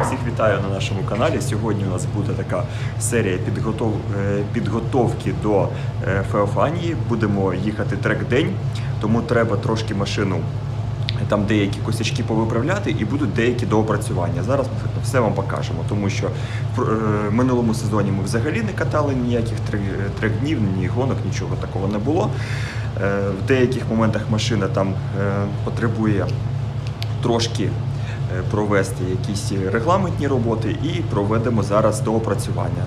Всіх вітаю на нашому каналі. Сьогодні у нас буде така серія підготов... е, підготовки до е, Феофанії. Будемо їхати трек-день, тому треба трошки машину. Там деякі косячки повиправляти і будуть деякі доопрацювання. Зараз все вам покажемо, тому що в е, минулому сезоні ми взагалі не катали ніяких трек- трек-днів, ні гонок, нічого такого не було. Е, В деяких моментах машина там е, потребує трошки е, провести якісь регламентні роботи і проведемо зараз доопрацювання.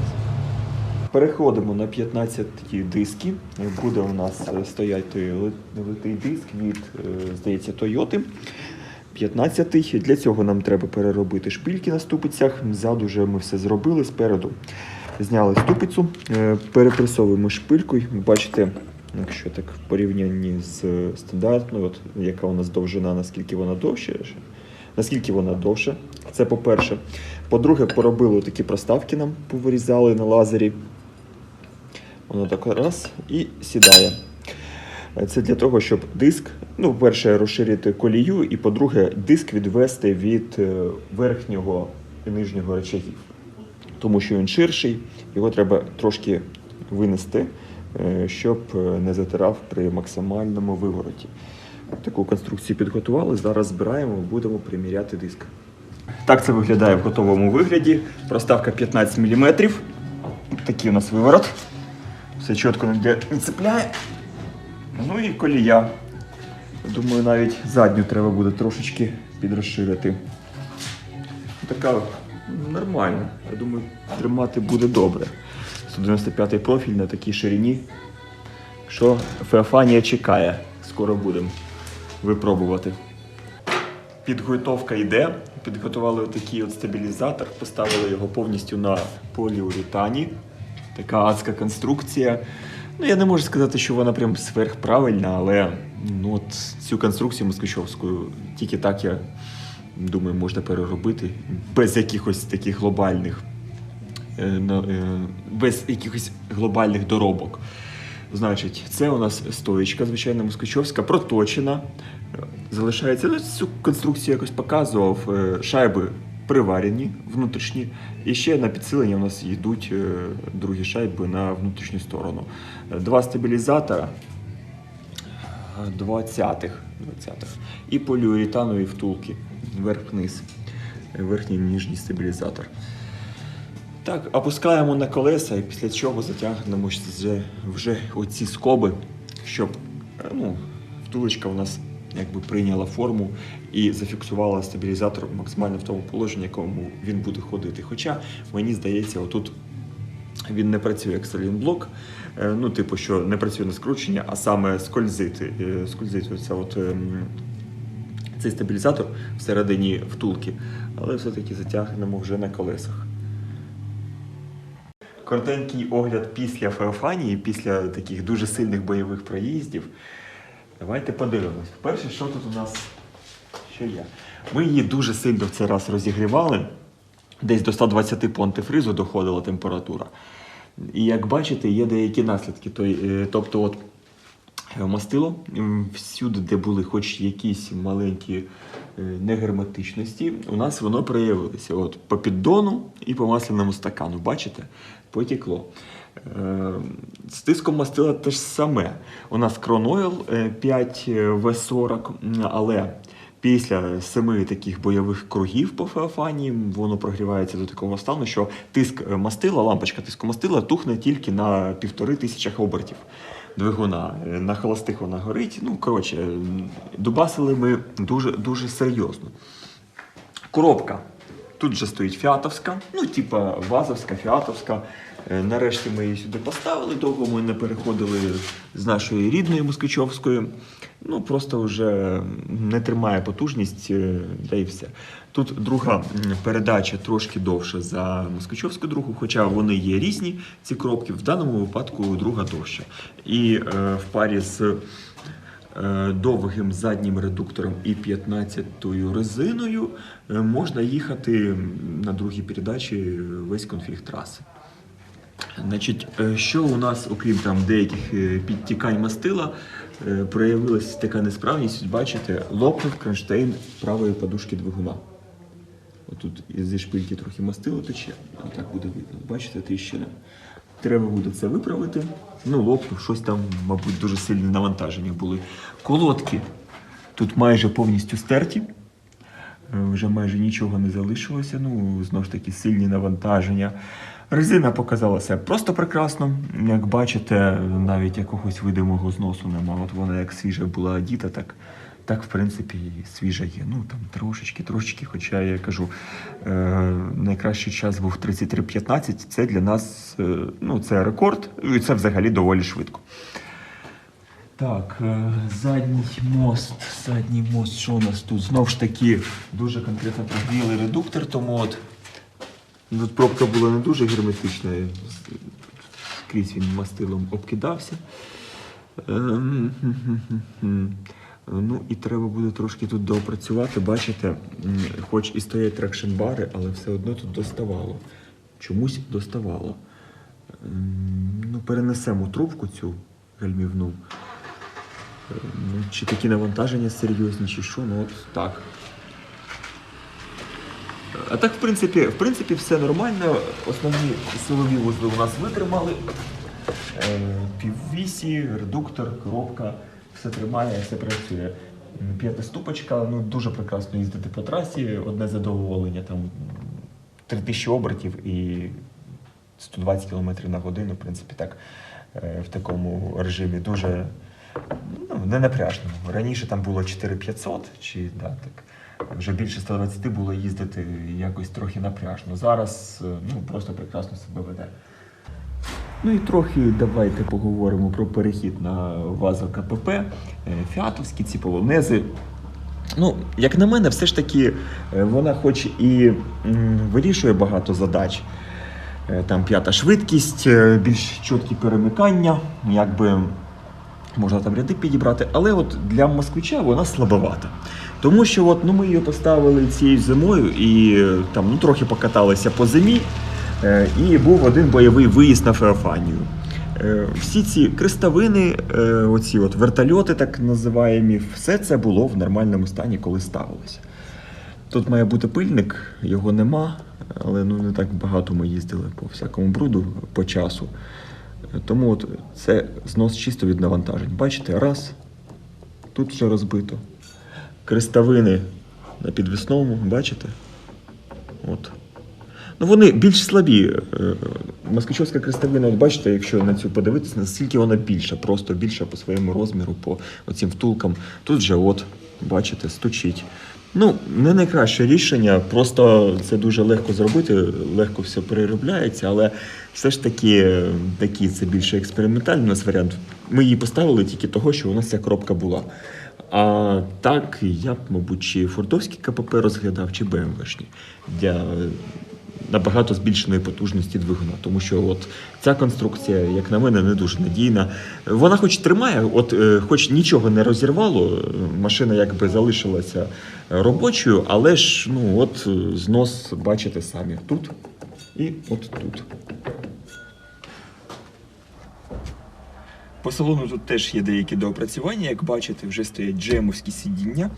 Переходимо на 15 диски. Буде у нас е, стояти ли- литий диск від, е, здається, Toyota. 15 Для цього нам треба переробити шпильки на ступицях. Ззаду вже ми все зробили спереду. Зняли ступицю, е, перепресовуємо шпилькою. Бачите, якщо так в порівнянні з стандартною, от яка у нас довжина, наскільки вона довше, наскільки вона довше. Це по-перше. По-друге, поробили такі проставки нам, повирізали на лазері. Воно так раз і сідає. Це для того, щоб диск, ну, по-перше, розширити колію, і по-друге, диск відвести від е, верхнього і нижнього речагів. Тому що він ширший, його треба трошки винести, е, щоб е, не затирав при максимальному вивороті. Таку конструкцію підготували. Зараз збираємо, будемо приміряти диск. Так це виглядає в готовому вигляді. Проставка 15 мм. Такий у нас виворот. Все чітко не цепляє. Ну і колія. Думаю, навіть задню треба буде трошечки підрозширити. Така нормальна. Я думаю, тримати буде добре. 195-й профіль на такій ширині. Що Феофанія чекає. Скоро будемо випробувати. Підготовка йде. Підготували такий от стабілізатор, поставили його повністю на поліуретані. Така адська конструкція. Ну, я не можу сказати, що вона прям сверхправильна, але ну, от цю конструкцію москвичовську тільки так я думаю, можна переробити без якихось таких глобальних, е, е, без якихось глобальних доробок. Значить, це у нас стоїчка, звичайно, москвичовська, проточена. Залишається ну, цю конструкцію якось показував. е, Шайби приварені внутрішні. І ще на підсилення у нас йдуть е, другі шайби на внутрішню сторону. Е, Два стабілізатора 20-х, 20-х. і поліуретанові втулки вверх-вниз. Верхній і нижній стабілізатор. Так, опускаємо на колеса і після чого затягнемо вже, вже оці скоби, щоб е, ну, втулочка у нас якби прийняла форму і зафіксувала стабілізатор максимально в тому положенні, якому він буде ходити. Хоча мені здається, отут він не працює як салінблок, е, ну, типу, що не працює на скручення, а саме скользить. е, Скользить оця от, ем, цей стабілізатор всередині втулки, але все-таки затягнемо вже на колесах. Коротенький огляд після Феофанії, після таких дуже сильних бойових проїздів. Давайте подивимось. Перше, що тут у нас що є? Ми її дуже сильно в цей раз розігрівали. Десь до 120 понти фризу доходила температура. І як бачите, є деякі наслідки. Е, Тобто, от мастило всюди, де були хоч якісь маленькі е, негерметичності, у нас воно проявилося. От по піддону і по масляному стакану. Бачите? Потекло. Е, З тиском мастила те ж саме. У нас Кронойл 5 В40, але після семи таких бойових кругів по Феофанії воно прогрівається до такого стану, що тиск е, мастила, лампочка тиску мастила тухне тільки на півтори тисячах обертів двигуна. Е, На холостих вона горить. Ну, коротше, дубасили ми дуже, дуже серйозно. Коробка. Тут же стоїть фіатовська, ну, типа вазовська, фіатовська. Е, Нарешті ми її сюди поставили, довго ми не переходили з нашої рідної москвичовської. Ну, просто вже не тримає потужність, е, та і все. Тут друга передача трошки довша за москвичовську другу, хоча вони є різні, ці коробки. В даному випадку друга довша. І е, в парі з е, довгим заднім редуктором і 15-ю резиною е, можна їхати на другій передачі весь конфіг траси. Значить, е, що у нас, окрім там деяких е, підтікань мастила, проявилася така несправність, бачите, лопнув кронштейн правої подушки двигуна. Отут зі шпильки трохи мастило тече, так буде видно. Бачите, тріщина. Треба буде це виправити. Ну, лопнув, щось там, мабуть, дуже сильні навантаження були. Колодки тут майже повністю стерті. Е, Вже майже нічого не залишилося. Ну, знову ж таки, сильні навантаження. Резина показала себе просто прекрасно. Як бачите, навіть якогось видимого зносу нема. От вона як свіжа була одіта, так, так в принципі, свіжа є. Ну там трошечки, трошечки. Хоча я кажу, е, найкращий час був 33.15. Це для нас е, ну, це рекорд, і це взагалі доволі швидко. Так, е, задній мост, задній мост, що у нас тут? Знов ж таки дуже конкретно прогріли редуктор, тому от тут пробка була не дуже герметична, скрізь він мастилом обкидався. Ем. Ну і треба буде трошки тут доопрацювати. Бачите, хоч і стоять тракшн-бари, але все одно тут доставало. Чомусь доставало. Ем, Ну, перенесемо трубку цю гальмівну. Е, Ну, чи такі навантаження серйозні, чи що, ну от так. А так, в принципі, в принципі, все нормально. Основні силові вузли у нас витримали. Е, Піввісі, редуктор, коробка, все тримає, все працює. П'ятиступочка, ну дуже прекрасно їздити по трасі, одне задоволення, там 3000 обертів і 120 км на годину, в принципі, так, е, в такому режимі дуже ну, не напряжному. Раніше там було 4500, чи да, так, вже більше 120 було їздити якось трохи напряжно. Зараз е, ну, просто прекрасно себе веде. Ну і трохи давайте поговоримо про перехід на ВАЗО КПП, е, фіатовські ці полонези. Ну, як на мене, все ж таки е, вона хоч і вирішує багато задач. Там п'ята швидкість, більш чіткі перемикання, якби можна там ряди підібрати, але от для москвича вона слабовата. Тому що от, ну, ми її поставили цією зимою і е, там ну, трохи покаталися по зимі, е, і був один бойовий виїзд на Феофанію. Е, Всі ці крестовини, оці от вертольоти, так називаємі, все це було в нормальному стані, коли ставилося. Тут має бути пильник, його нема, але ну не так багато ми їздили по всякому бруду по часу. Тому от це знос чисто від навантажень. Бачите, раз, тут все розбито. Крестовини на підвісному, бачите? От. Ну, вони більш слабі. Е, Москвичовська крестовина, от бачите, якщо на цю подивитися, наскільки вона більша, просто більша по своєму розміру, по оцим втулкам. Тут же, от, бачите, стучить. Ну, не найкраще рішення, просто це дуже легко зробити, легко все переробляється, але все ж таки такі це більше експериментальний у нас варіант. Ми її поставили тільки того, що у нас ця коробка була. А так, я б, мабуть, чи фордовський КПП розглядав, чи БМВшні для е, набагато збільшеної потужності двигуна. Тому що от ця конструкція, як на мене, не дуже надійна. Вона хоч тримає, от е, хоч нічого не розірвало, е, машина якби залишилася е, робочою, але ж ну от знос бачите самі тут і от тут. По салону тут теж є деякі доопрацювання, як бачите, вже стоять джемовські сидіння.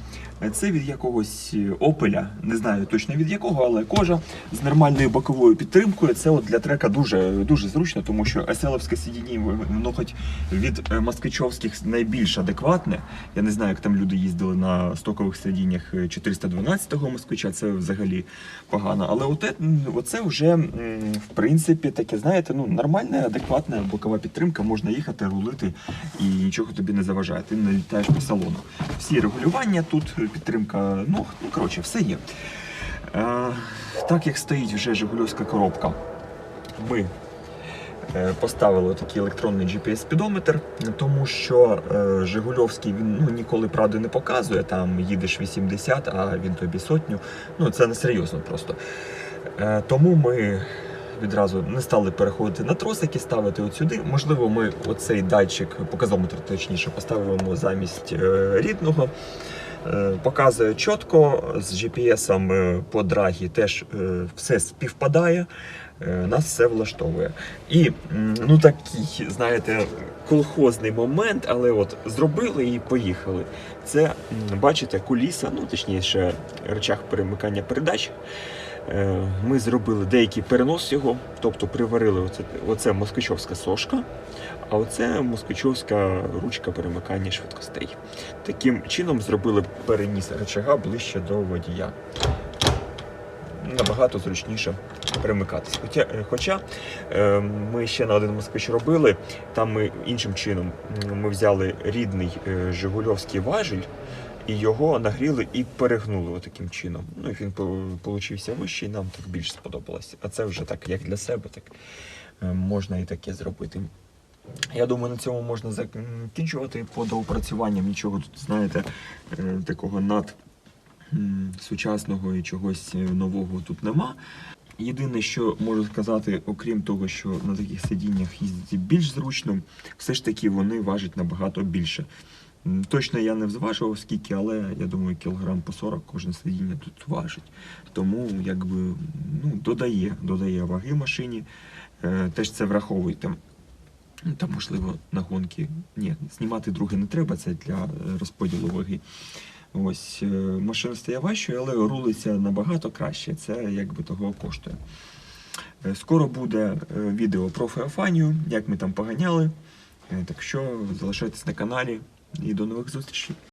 Е, Це від якогось е, опеля, не знаю точно від якого, але кожа з нормальною боковою підтримкою. Це от для трека дуже, дуже зручно, тому що еселовське сидіння, воно хоч від е, москвичовських найбільш адекватне. Я не знаю, як там люди їздили на стокових сидіннях 412-го москвича, це взагалі погано. Але оте, оце вже в принципі таке, знаєте, ну нормальна, адекватна бокова підтримка, можна їхати, рулити і нічого тобі не заважає. Ти не літаєш по салону. Всі регулювання тут, підтримка, ну, ну коротше, все є. Е, так як стоїть вже Жигульовська коробка, ми е, поставили такий електронний GPS-спідометр, тому що е, Жигульовський він ну, ніколи правди не показує, там їдеш 80, а він тобі сотню. Ну це не серйозно просто. Е, тому ми відразу не стали переходити на тросики, ставити от сюди. Можливо, ми оцей датчик, показометр точніше, поставимо замість е, рідного. Е, Показує чітко, з GPS по драгі теж е, все співпадає, нас все влаштовує. І ну такий, знаєте, колхозний момент, але от зробили і поїхали. Це, бачите, куліса, ну точніше, речах перемикання передач. Е, Ми зробили деякий перенос його, тобто приварили оце, оце москвичовська сошка, а оце москвичовська ручка перемикання швидкостей. Таким чином зробили переніс рычага ближче до водія. Набагато зручніше перемикатись. Хоча, е, хоча е, ми ще на один москвич робили, там ми іншим чином ми взяли рідний е, Жигульовський важіль і його нагріли і перегнули таким чином. Ну він получився вищий, нам так більш сподобалось. А це вже так, як для себе, так можна і таке зробити. Я думаю, на цьому можна закінчувати по доопрацюванням. Нічого тут, знаєте, такого над сучасного і чогось е, нового тут нема. Єдине, що можу сказати, окрім того, що на таких сидіннях їздити більш зручно, все ж таки вони важать набагато більше. Точно я не взважував скільки, але я думаю, кілограм по 40 кожне сидіння тут важить. Тому якби ну, додає, додає ваги машині. Е, Теж це враховуйте. Там, можливо, на гонки. Ні, знімати друге не треба, це для е, розподілу ваги. Ось е, машина стає важчою, але рулиться набагато краще. Це якби того коштує. Е, Скоро буде е, відео про Феофанію, як ми там поганяли. Так що залишайтесь на каналі і до нових зустрічей.